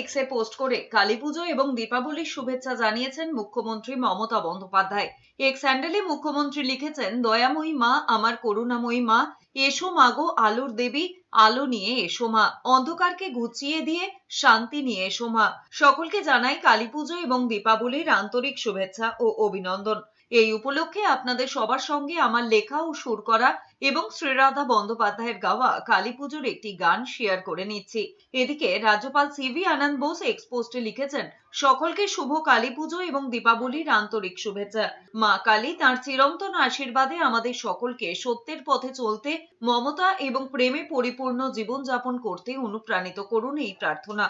এক্সে পোস্ট করে কালীপুজো এবং দীপাবলির শুভেচ্ছা জানিয়েছেন মুখ্যমন্ত্রী মমতা বন্দ্যোপাধ্যায়। এক্স হ্যান্ডেলে মুখ্যমন্ত্রী লিখেছেন, দয়াময়ী মা, আমার করুণাময়ী মা এসো মাগো আলোর দেবী, আলো নিয়ে এসো মা। অন্ধকারকে ঘুচিয়ে দিয়ে শান্তি নিয়ে এসো মা। সকলকে জানাই কালীপুজো এবং দীপাবলির আন্তরিক শুভেচ্ছা ও অভিনন্দন। এই উপলক্ষে আপনাদের সবার সঙ্গে আমার লেখা ও সুর করা এবং শ্রীরাধা বন্দ্যোপাধ্যায়ের গাওয়া কালীপুজোর একটি গান শেয়ার করে নিচ্ছি। এদিকে রাজ্যপাল সিভি আনন্দ বোস এক্সপোস্টে লিখেছেন সকলকে শুভ কালী পুজো এবং দীপাবলির আন্তরিক শুভেচ্ছা। মা কালী তার চিরন্তন আশীর্বাদে আমাদের সকলকে সত্যের পথে চলতে, মমতা এবং প্রেমে পরিপূর্ণ জীবনযাপন করতে অনুপ্রাণিত করুন এই প্রার্থনা।